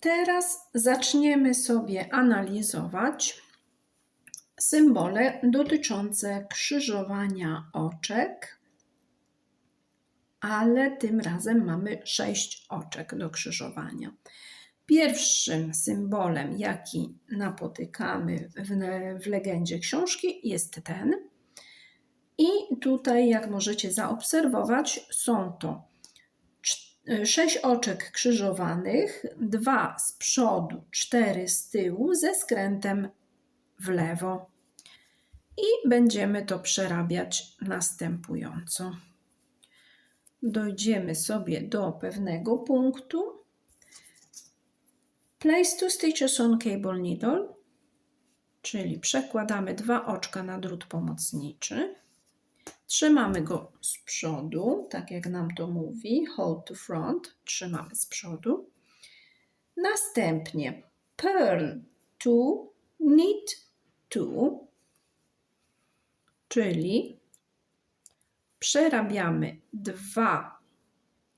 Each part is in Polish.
Teraz zaczniemy sobie analizować symbole dotyczące krzyżowania oczek, ale tym razem mamy sześć oczek do krzyżowania. Pierwszym symbolem, jaki napotykamy w, w legendzie książki, jest ten. I tutaj, jak możecie zaobserwować, są to cz- sześć oczek krzyżowanych, dwa z przodu, cztery z tyłu, ze skrętem w lewo. I będziemy to przerabiać następująco. Dojdziemy sobie do pewnego punktu. Place two stitches on cable needle, czyli przekładamy dwa oczka na drut pomocniczy. Trzymamy go z przodu, tak jak nam to mówi, hold to front, trzymamy z przodu. Następnie pearl two, knit two, czyli przerabiamy dwa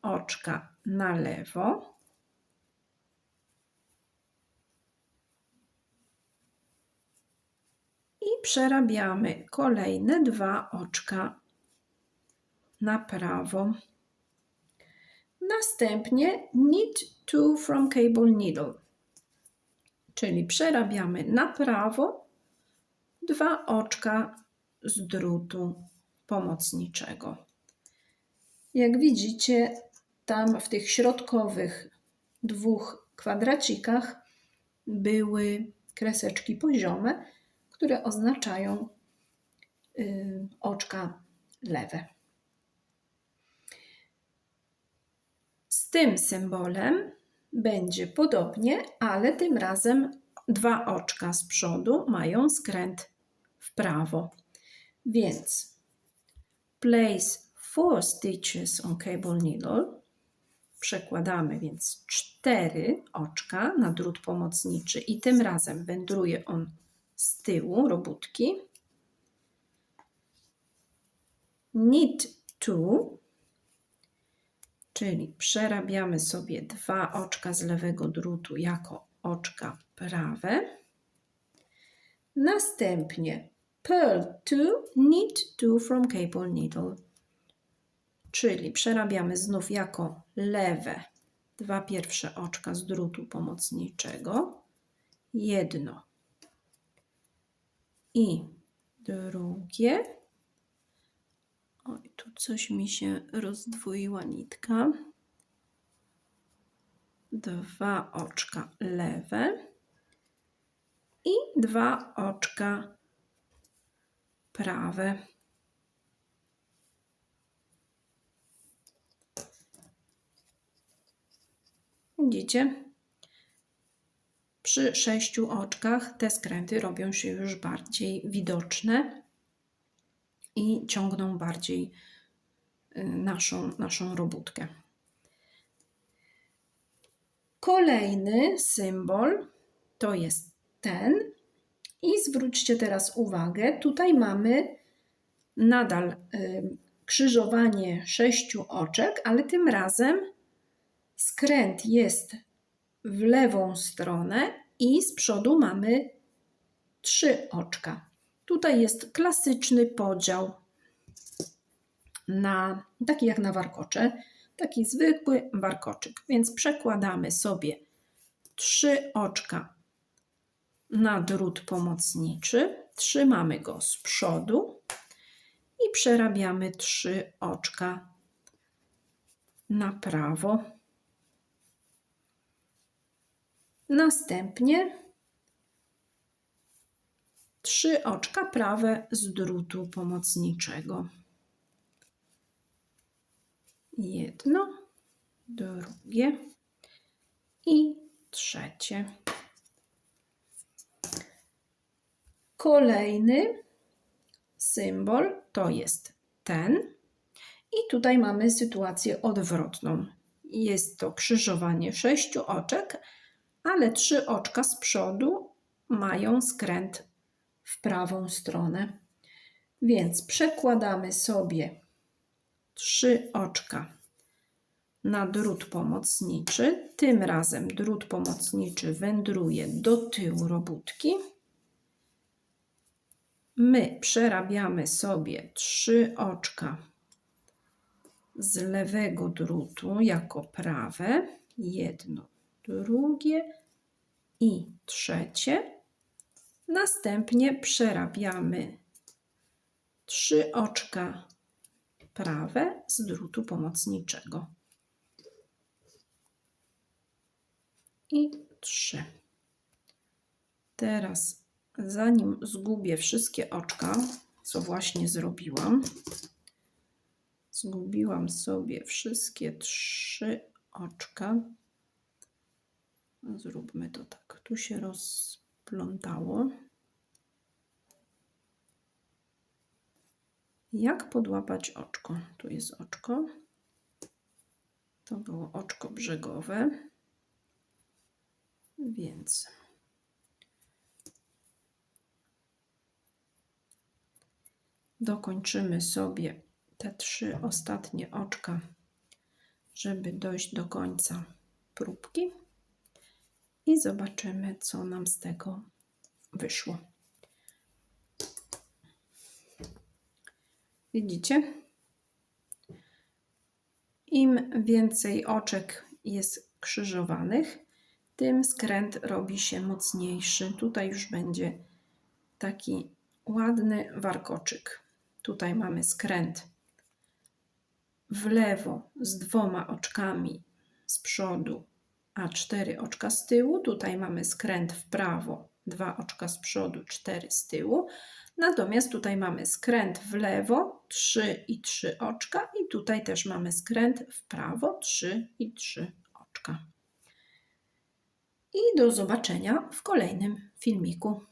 oczka na lewo. I przerabiamy kolejne dwa oczka na prawo. Następnie knit two from cable needle, czyli przerabiamy na prawo dwa oczka z drutu pomocniczego. Jak widzicie, tam w tych środkowych dwóch kwadracikach były kreseczki poziome, które oznaczają y, oczka lewe. Z tym symbolem będzie podobnie, ale tym razem dwa oczka z przodu mają skręt w prawo. Więc place four stitches on cable needle. Przekładamy więc cztery oczka na drut pomocniczy i tym razem wędruje on z tyłu robótki. Knit two, czyli przerabiamy sobie dwa oczka z lewego drutu jako oczka prawe. Następnie pearl two, knit two from cable needle, czyli przerabiamy znów jako lewe dwa pierwsze oczka z drutu pomocniczego, jedno i drugie. Oj, tu coś mi się rozdwoiła nitka. Dwa oczka lewe i dwa oczka prawe. Widzicie? Przy sześciu oczkach te skręty robią się już bardziej widoczne i ciągną bardziej y, naszą, naszą robótkę. Kolejny symbol to jest ten. I zwróćcie teraz uwagę, tutaj mamy nadal y, krzyżowanie sześciu oczek, ale tym razem skręt jest w lewą stronę i z przodu mamy trzy oczka. Tutaj jest klasyczny podział na taki jak na warkocze, taki zwykły warkoczyk. Więc przekładamy sobie trzy oczka na drut pomocniczy, trzymamy go z przodu i przerabiamy trzy oczka na prawo. Następnie trzy oczka prawe z drutu pomocniczego. Jedno, drugie i trzecie. Kolejny symbol to jest ten. I tutaj mamy sytuację odwrotną. Jest to krzyżowanie sześciu oczek, ale trzy oczka z przodu mają skręt w prawą stronę. Więc przekładamy sobie trzy oczka na drut pomocniczy. Tym razem drut pomocniczy wędruje do tyłu robótki. My przerabiamy sobie trzy oczka z lewego drutu jako prawe, jedno, drugie i trzecie. Następnie przerabiamy trzy oczka prawe z drutu pomocniczego. I trzy. Teraz, zanim zgubię wszystkie oczka, co właśnie zrobiłam, zgubiłam sobie wszystkie trzy oczka. Zróbmy to tak. Tu się rozplątało. Jak podłapać oczko? Tu jest oczko. To było oczko brzegowe. Więc dokończymy sobie te trzy ostatnie oczka, żeby dojść do końca próbki i zobaczymy, co nam z tego wyszło. Widzicie? Im więcej oczek jest krzyżowanych, tym skręt robi się mocniejszy. Tutaj już będzie taki ładny warkoczyk. Tutaj mamy skręt w lewo z dwoma oczkami z przodu, a cztery oczka z tyłu. Tutaj mamy skręt w prawo, dwa oczka z przodu, cztery z tyłu. Natomiast tutaj mamy skręt w lewo, 3 i 3 oczka i tutaj też mamy skręt w prawo, 3 i 3 oczka. I do zobaczenia w kolejnym filmiku.